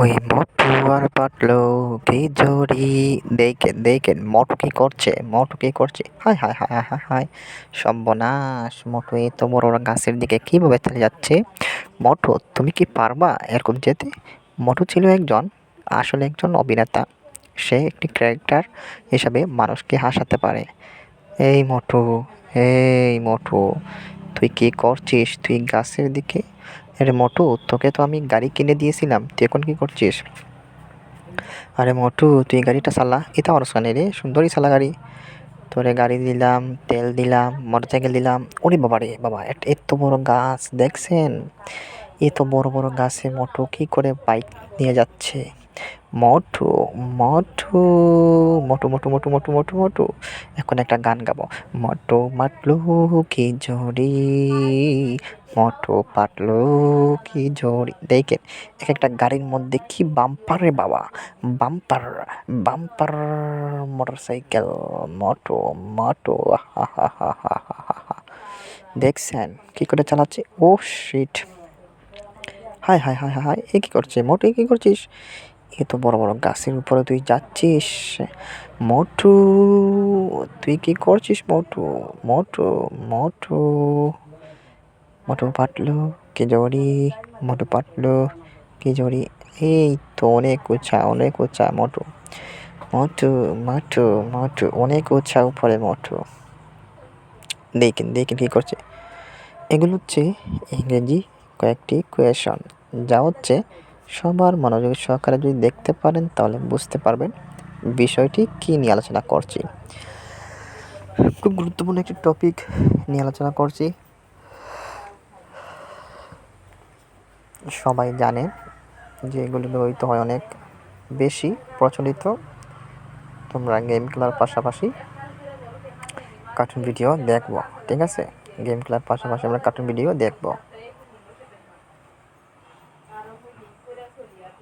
ওই মোটু আর পাটলো কি জড়ি। দেখেন দেখেন, মোটু কি করছে, মোটু কি করছে। হায় হায় হায় হায় হায় সর্বনাশ, মোটু এত বড় বড় গাছের দিকে কীভাবে চলে যাচ্ছে? মোটু, তুমি কি পারবা এরকম যেতে? মোটু ছিল একজন আসলে একজন অভিনেতা। সে একটি ক্যারেক্টার হিসাবে মানুষকে হাসাতে পারে। এই মোটু এই মোটু, তুই কি করছিস? তুই গাছের দিকে আরে মোটু, তোকে তো আমি গাড়ি কিনে দিয়েছিলাম, তুই এখন কী করছিস? আরে মোটু, তুই গাড়িটা চালা, এটা অনুষ্ঠানে রে, সুন্দরই চালা গাড়ি। তোরে গাড়ি দিলাম, তেল দিলাম, মোটরসাইকেল দিলাম, ওরে বাবা রে বাবা এত বড় গাছ, দেখছেন? এত বড় বড় গাছে মোটু কি করে বাইক নিয়ে যাচ্ছে? মঠো মঠো মটো মটো মটো মটো মটো মটো এখন একটা গান গাবো। মটো মাটলো কি ঝড়ি মটো পাটলো কি ঝড়ি। দেখেন, এক একটা গাড়ির মধ্যে কি বাম্পার রে বাবা। বাম্পার বাম্পার মোটর সাইকেল মটো মটো হা হা হা হা হা হা। দেখছেন কী করে চালাচ্ছে? ও শিট হায় হায় হায় হায় এ কী করছে? মোটে কী করছিস? এ তো বড় বড় গাছের উপরে তুই যাচ্ছিস। মোটু, তুই কি করছিস মোটু? মোটু মোটু। মোটু পাটলো কি জড়ি মোটু পাটলো কি জড়ি এই তো অনেক উঁচা অনেক উঁচা মোটু। মোটু মোটু মোটু, অনেক উঁচা উপরে মোটু। দেখেন দেখেন কী করছে। এগুলো হচ্ছে ইংরেজি কয়েকটি কোয়েশন যা হচ্ছে সবার মনোযোগ সহকারে যদি দেখতে পারেন, তাহলে বুঝতে পারবেন বিষয়টি কী নিয়ে আলোচনা করছি। খুব গুরুত্বপূর্ণ একটি টপিক নিয়ে আলোচনা করছি। সবাই জানে যে এগুলো ব্যবহৃত হয় অনেক বেশি প্রচলিত। তোমরা গেম খেলার পাশাপাশি কার্টুন ভিডিও দেখব, ঠিক আছে? গেম খেলার পাশাপাশি আমরা কার্টুন ভিডিও দেখব।